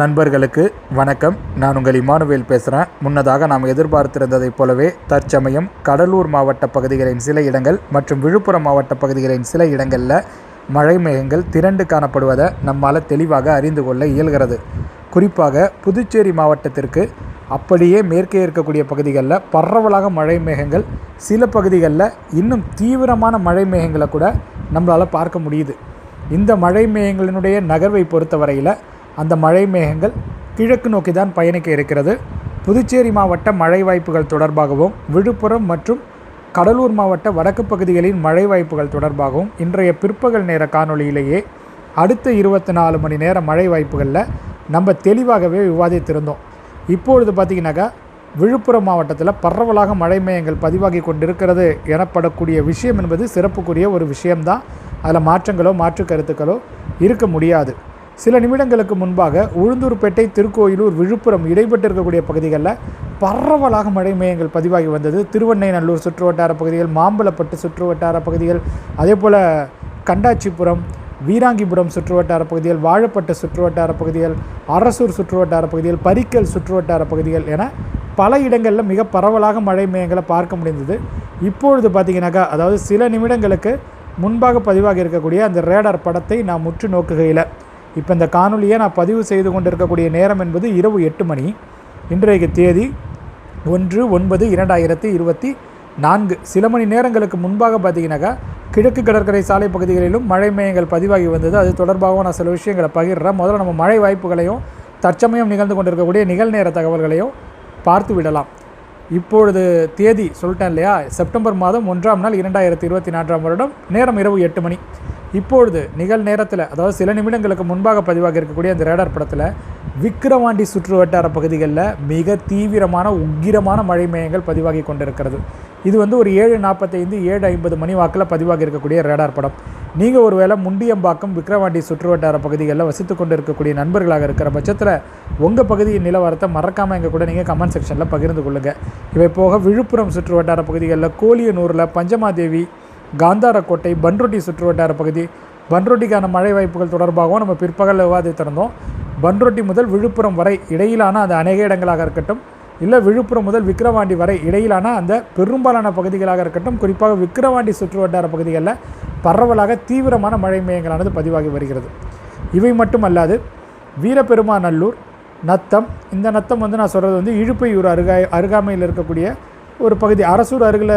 நண்பர்களுக்கு வணக்கம். நான் உங்கள் இமானுவேல் பேசுகிறேன் முன்னதாக நாம் எதிர்பார்த்திருந்ததைப் போலவே தற்சமயம் கடலூர் மாவட்ட பகுதிகளின் சில இடங்கள் மற்றும் விழுப்புரம் மாவட்ட பகுதிகளின் சில இடங்களில் மழை மேகங்கள் திரண்டு காணப்படுவதை நம்மால் தெளிவாக அறிந்து கொள்ள இயல்கிறது. குறிப்பாக புதுச்சேரி மாவட்டத்திற்கு அப்படியே மேற்கே இருக்கக்கூடிய பகுதிகளில் பரவலாக மழை மேகங்கள் சில பகுதிகளில் இன்னும் தீவிரமான மழை மேகங்களை கூட நம்மளால் பார்க்க முடியுது. இந்த மழை மேகங்களினுடைய நகர்வை பொறுத்தவரையில் அந்த மழை மேகங்கள் கிழக்கு நோக்கி தான் பயணிக்க இருக்கிறது. புதுச்சேரி மாவட்ட மழை வாய்ப்புகள் தொடர்பாகவும் விழுப்புரம் மற்றும் கடலூர் மாவட்ட வடக்கு பகுதிகளின் மழை வாய்ப்புகள் தொடர்பாகவும் இன்றைய பிற்பகல் நேர காணொளியிலேயே அடுத்த இருபத்தி நாலு மணி நேர மழை வாய்ப்புகளில் நம்ம தெளிவாகவே விவாதித்திருந்தோம். இப்பொழுது பார்த்திங்கனாக்கா விழுப்புரம் மாவட்டத்தில் பரவலாக மழை மேயங்கள் பதிவாகி கொண்டிருக்கிறது எனப்படக்கூடிய விஷயம் என்பது சிறப்புக்குரிய ஒரு விஷயம்தான். அதில் மாற்றங்களோ மாற்று கருத்துக்களோ இருக்க முடியாது. சில நிமிடங்களுக்கு முன்பாக உளுந்தூர்பேட்டை திருக்கோயிலூர் விழுப்புரம் இடைப்பட்டு இருக்கக்கூடிய பகுதிகளில் பரவலாக மழை மேயங்கள் பதிவாகி வந்தது. திருவண்ணைநல்லூர் சுற்று வட்டார பகுதிகள் மாம்பழப்பட்டு சுற்று வட்டார பகுதிகள் அதே போல் கண்டாச்சிபுரம் வீராங்கிபுரம் சுற்று வட்டார பகுதிகள் வாழப்பட்ட சுற்று வட்டார பகுதிகள் அரசூர் சுற்று வட்டார பகுதிகள் பரிக்கல் சுற்று வட்டார பகுதிகள் என பல இடங்களில் மிக பரவலாக மழை மேயங்களை பார்க்க முடிந்தது. இப்பொழுது பார்த்தீங்கன்னாக்கா அதாவது சில நிமிடங்களுக்கு முன்பாக பதிவாகி இருக்கக்கூடிய அந்த ரேடார் படத்தை நான் முற்று நோக்குகையில் இப்போ இந்த காணொலியை நான் பதிவு செய்து கொண்டிருக்கக்கூடிய நேரம் என்பது இரவு எட்டு மணி. இன்றைக்கு தேதி ஒன்று ஒன்பது இரண்டாயிரத்தி இருபத்தி நான்கு. சில மணி நேரங்களுக்கு முன்பாக பார்த்தீங்கன்னாக்கா கிழக்கு கடற்கரை சாலை பகுதிகளிலும் மழை மேயங்கள் பதிவாகி வந்தது. அது தொடர்பாகவும் நான் சில விஷயங்களை பகிர்றேன். முதல்ல நம்ம மழை வாய்ப்புகளையும் தற்சமயம் நிகழ்ந்து கொண்டிருக்கக்கூடிய நிகழ்நேர தகவல்களையும் பார்த்து விடலாம் இப்பொழுது தேதி சொல்லிட்டேன் இல்லையா? செப்டம்பர் மாதம் ஒன்றாம் நாள் இரண்டாயிரத்தி இருபத்தி நான்காம் வருடம் நேரம் இரவு எட்டு மணி. இப்பொழுது நிகழ் நேரத்தில் அதாவது சில நிமிடங்களுக்கு முன்பாக பதிவாக இருக்கக்கூடிய அந்த ரேடார் படத்தில் விக்கிரவாண்டி சுற்று வட்டார பகுதிகளில் மிக தீவிரமான உக்கிரமான மழை மேயங்கள் பதிவாகி கொண்டிருக்கிறது. இது வந்து ஒரு ஏழு நாற்பத்தைந்து ஏழு ஐம்பது மணி வாக்கில் பதிவாகி இருக்கக்கூடிய ரேடார் படம். நீங்கள் ஒருவேளை முண்டியம்பாக்கம் விக்ரவாண்டி சுற்றுவட்டார பகுதிகளில் வசித்து கொண்டு இருக்கக்கூடிய நண்பர்களாக இருக்கிற பட்சத்தில் உங்கள் பகுதியின் நிலவரத்தை மறக்காமல் எங்கள் கூட நீங்கள் கமெண்ட் செக்ஷனில் பகிர்ந்து கொள்ளுங்கள் இவை போக விழுப்புரம் சுற்றுவட்டார பகுதிகளில் கோலியனூரில் பஞ்சமாதேவி காந்தாரக்கோட்டை பன்ருட்டி சுற்றுவட்டார பகுதி. பன்ருட்டிக்கான மழை வாய்ப்புகள் தொடர்பாகவும் நம்ம பிற்பகலில் விவாதித்திருந்தோம் பன்ருட்டி முதல் விழுப்புரம் வரை இடையிலான அந்த அநேக இடங்களாக இருக்கட்டும். இல்லை விழுப்புரம் முதல் விக்கிரவாண்டி வரை இடையிலான அந்த பெரும்பாலான பகுதிகளாக இருக்கட்டும் குறிப்பாக விக்கிரவாண்டி சுற்று வட்டார பகுதிகளில் பரவலாக தீவிரமான மழை மேயங்களானது பதிவாகி வருகிறது. இவை மட்டுமல்லாது வீரபெருமாநல்லூர் நத்தம் இந்த நத்தம் வந்து நான் சொல்கிறது வந்து இழுப்பையூர் அருகா அருகாமையில் இருக்கக்கூடிய ஒரு பகுதி அரசூர் அருகில்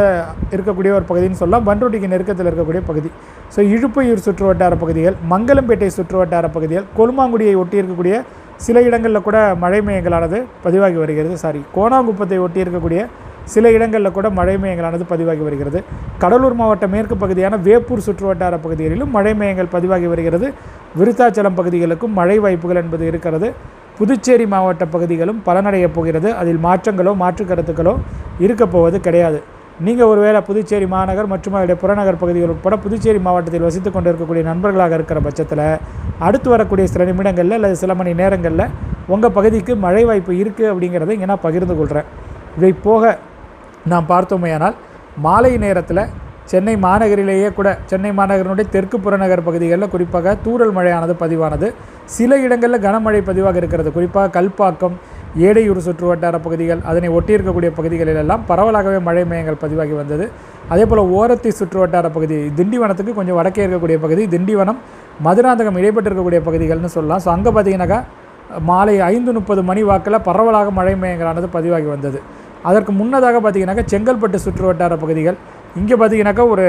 இருக்கக்கூடிய ஒரு பகுதின்னு சொல்லலாம் பன்ருட்டிக்கு நெருக்கத்தில் இருக்கக்கூடிய பகுதி. ஸோ இழுப்பையூர் சுற்று வட்டார பகுதிகள் மங்கலம்பேட்டை சுற்று வட்டார பகுதிகள் கொலுமாங்குடியை ஒட்டி இருக்கக்கூடிய சில இடங்களில் கூட மழை மேயங்களானது பதிவாகி வருகிறது. சாரி கோணாங்குப்பத்தை ஒட்டி இருக்கக்கூடிய சில இடங்களில் கூட மழை மேயங்களானது பதிவாகி வருகிறது. கடலூர் மாவட்ட மேற்கு பகுதியான வேப்பூர் சுற்றுவட்டார பகுதிகளிலும் மழை மேயங்கள் பதிவாகி வருகிறது. விருத்தாச்சலம் பகுதிகளுக்கும் மழை வாய்ப்புகள் என்பது இருக்கிறது. புதுச்சேரி மாவட்ட பகுதிகளும் பலனடைய போகிறது. அதில் மாற்றங்களோ மாற்று கருத்துக்களோ இருக்கப்போவது கிடையாது. நீங்கள் ஒருவேளை புதுச்சேரி மாநகர் மற்றும் அதோடைய புறநகர் பகுதிகள் உட்பட புதுச்சேரி மாவட்டத்தில் வசித்து கொண்டு இருக்கக்கூடிய நண்பர்களாக இருக்கிற பட்சத்தில் அடுத்து வரக்கூடிய சில நிமிடங்களில் அல்லது சில மணி நேரங்களில் உங்கள் பகுதிக்கு மழை வாய்ப்பு இருக்குது அப்படிங்கிறத இங்கே நான் பகிர்ந்து கொள்கிறேன் இதை போக நாம் பார்த்தோமேயானால் மாலை நேரத்தில் சென்னை மாநகரிலேயே கூட சென்னை மாநகரினுடைய தெற்கு புறநகர் பகுதிகளில் குறிப்பாக தூறல் மழையானது பதிவானது. சில இடங்களில் கனமழை பதிவாக இருக்கிறது. குறிப்பாக கல்பாக்கம் ஏடையூர் சுற்று வட்டார பகுதிகள் அதனை ஒட்டி இருக்கக்கூடிய பகுதிகளிலெல்லாம் பரவலாகவே மழை மையங்கள் பதிவாகி வந்தது. அதே போல் ஓரத்தி சுற்று வட்டார பகுதி திண்டிவனத்துக்கு கொஞ்சம் வடக்கே இருக்கக்கூடிய பகுதி திண்டிவனம் மதுராந்தகம் இடைப்பட்டிருக்கக்கூடிய பகுதிகள்னு சொல்லலாம். ஸோ அங்கே பார்த்தீங்கன்னாக்கா மாலை ஐந்து முப்பது மணி வாக்கில் பரவலாக மழை மையங்களானது பதிவாகி வந்தது. அதற்கு முன்னதாக பார்த்தீங்கன்னாக்கா செங்கல்பட்டு சுற்று வட்டார பகுதிகள் இங்கே பார்த்தீங்கன்னாக்கா ஒரு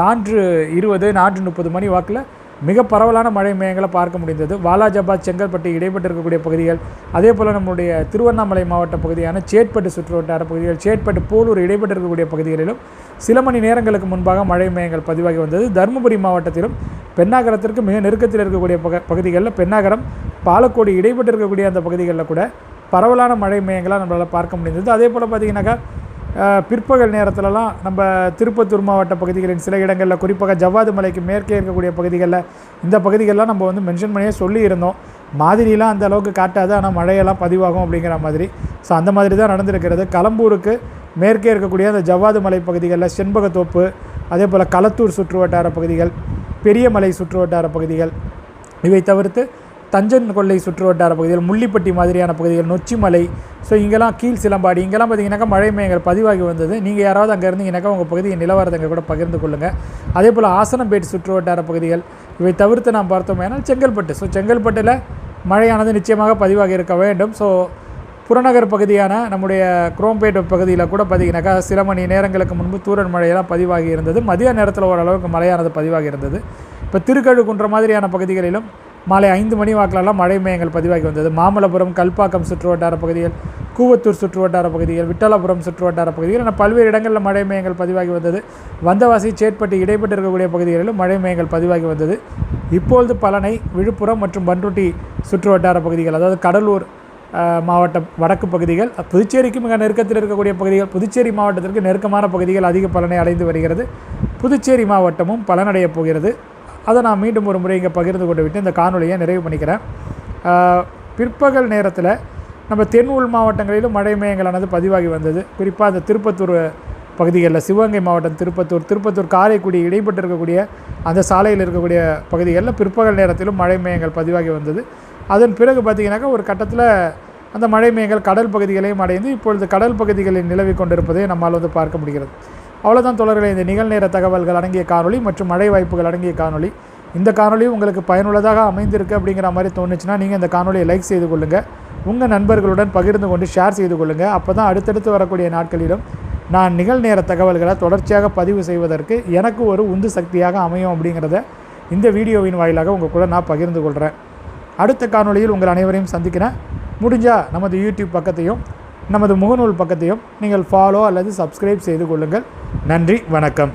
நான்கு இருபது நான்கு முப்பது மணி வாக்கில் மிக பரவலான மழை மேகங்களை பார்க்க முடிந்தது. வாலாஜாபாத் செங்கல்பட்டு இடைப்பட்டு இருக்கக்கூடிய பகுதிகள் அதே போல் நம்முடைய திருவண்ணாமலை மாவட்ட பகுதியான சேட்பட்டு சுற்றுவட்டார பகுதிகள் சேட்பட்டு போலூர் இடைப்பட்டு இருக்கக்கூடிய பகுதிகளிலும் சில மணி நேரங்களுக்கு முன்பாக மழை மேகங்கள் பதிவாகி வந்தது. தருமபுரி மாவட்டத்திலும் பெண்ணாகரத்திற்கு மிக நெருக்கத்தில் இருக்கக்கூடிய பக பகுதிகளில் பெண்ணாகரம் பாலக்கோடு இடைப்பட்டு இருக்கக்கூடிய அந்த பகுதிகளில் கூட பரவலான மழை மேகங்களாக நம்மளால் பார்க்க முடிந்தது. அதே போல் பார்த்திங்கனாக்கா பிற்பகல் நேரத்திலலாம் நம்ம திருப்பத்தூர் மாவட்ட பகுதிகளின் சில இடங்களில் குறிப்பாக ஜவ்வாது மலைக்கு மேற்கே இருக்கக்கூடிய பகுதிகளில் இந்த பகுதிகளெலாம் நம்ம வந்து மென்ஷன் பண்ணியே சொல்லியிருந்தோம். மாதிரிலாம் அந்த அளவுக்கு காட்டாது ஆனால் மழையெல்லாம் பதிவாகும் அப்படிங்கிற மாதிரி. ஸோ அந்த மாதிரி தான் நடந்திருக்கிறது. கலம்பூருக்கு மேற்கே இருக்கக்கூடிய அந்த ஜவ்வாது மலை பகுதிகளில் செண்பகத்தோப்பு அதே போல் களத்தூர் சுற்று வட்டார பகுதிகள் பெரியமலை சுற்று வட்டார பகுதிகள் இவை தவிர்த்து தஞ்சன் கொல்லை சுற்று வட்டார பகுதிகள் முள்ளிப்பட்டி மாதிரியான பகுதிகள் நொச்சிமலை. ஸோ இங்கெல்லாம் கீழ் சிலம்பாடி. இங்கெல்லாம் பார்த்தீங்கன்னாக்கா மழை மேயங்கள் பதிவாகி வந்தது. நீங்கள் யாராவது அங்கே இருந்தீங்கன்னாக்கா உங்கள் பகுதியை நிலவரத்தை கூட பகிர்ந்து கொள்ளுங்கள் அதே போல் ஆசனம்பேட் சுற்று வட்டார பகுதிகள் இவை தவிர்த்து நாம் பார்த்தோமேனால் செங்கல்பட்டு. ஸோ செங்கல்பட்டில் மழையானது நிச்சயமாக பதிவாகி இருக்க வேண்டும். ஸோ புறநகர் பகுதியான நம்முடைய குரோம்பேட் பகுதியில் கூட பார்த்திங்கனாக்கா சில மணி நேரங்களுக்கு முன்பு தூரன் மழையெல்லாம் பதிவாகி இருந்தது. மதிய நேரத்தில் ஓரளவுக்கு மழையானது பதிவாகி இருந்தது. இப்போ திருக்கழுகுன்ற மாதிரியான பகுதிகளிலும் மாலை ஐந்து மணி வாக்கிலெல்லாம் மழை மேயங்கள் பதிவாகி வந்தது. மாமல்லபுரம் கல்பாக்கம் சுற்று வட்டார பகுதிகள் கூவத்தூர் சுற்று வட்டார பகுதிகள் விட்டலபுரம் சுற்று வட்டார பகுதிகள் என பல்வேறு இடங்களில் மழை மேயங்கள் பதிவாகி வந்தது. வந்தவாசி சேட்பட்டு இடைப்பட்டு இருக்கக்கூடிய பகுதிகளிலும் மழை மேயங்கள் பதிவாகி வந்தது. இப்பொழுது பலனை விழுப்புரம் மற்றும் பன்ருட்டி சுற்று வட்டார பகுதிகள் அதாவது கடலூர் மாவட்ட வடக்கு பகுதிகள் புதுச்சேரிக்கு மிக நெருக்கத்தில் இருக்கக்கூடிய பகுதிகள் புதுச்சேரி மாவட்டத்திற்கு நெருக்கமான பகுதிகள் அதிக பலனை அடைந்து வருகிறது. புதுச்சேரி மாவட்டமும் பலனடையப் போகிறது. அதை நான் மீண்டும் ஒரு முறை இங்கே பகிர்ந்து கொண்டு விட்டு இந்த காணொலியை நிறைவு பண்ணிக்கிறேன். பிற்பகல் நேரத்தில் நம்ம தென் உள் மாவட்டங்களிலும் மழை மேயங்களானது பதிவாகி வந்தது. குறிப்பாக அந்த திருப்பத்தூர் பகுதிகளில் சிவகங்கை மாவட்டம் திருப்பத்தூர் திருப்பத்தூர் காரைக்குடி இடைப்பட்டு இருக்கக்கூடிய அந்த சாலையில் இருக்கக்கூடிய பகுதிகளில் பிற்பகல் நேரத்திலும் மழை மேயங்கள் பதிவாகி வந்தது. அதன் பிறகு பார்த்திங்கனாக்கா ஒரு கட்டத்தில் அந்த மழை மேயங்கள் கடல் பகுதிகளையும் அடைந்து இப்பொழுது கடல் பகுதிகளில் நிலவி கொண்டிருப்பதை நம்மால் வந்து பார்க்க முடிகிறது. அவ்வளோதான் தொடர்களே இந்த நிகழ்நேர தகவல்கள் அடங்கிய காணொளி மற்றும் மழை வாய்ப்புகள் அடங்கிய காணொளி. இந்த காணொலி உங்களுக்கு பயனுள்ளதாக அமைந்திருக்கு அப்படிங்கிற மாதிரி தோணுச்சுன்னா நீங்கள் இந்த காணொலியை லைக் செய்து கொள்ளுங்கள் உங்கள் நண்பர்களுடன் பகிர்ந்து கொண்டு ஷேர் செய்து கொள்ளுங்கள் அப்போ தான் அடுத்தடுத்து வரக்கூடிய நாட்களிலும் நான் நிகழ்நேர தகவல்களை தொடர்ச்சியாக பதிவு செய்வதற்கு எனக்கு ஒரு உந்து சக்தியாக அமையும் அப்படிங்கிறத இந்த வீடியோவின் வாயிலாக உங்கள் கூட நான் பகிர்ந்து கொள்கிறேன் அடுத்த காணொளியில் உங்கள் அனைவரையும் சந்திக்கிறேன். முடிஞ்சால் நமது யூடியூப் பக்கத்தையும் நமது முகநூல் பக்கத்தையும் நீங்கள் ஃபாலோ அல்லது சப்ஸ்கிரைப் செய்து கொள்ளுங்கள். நன்றி வணக்கம்.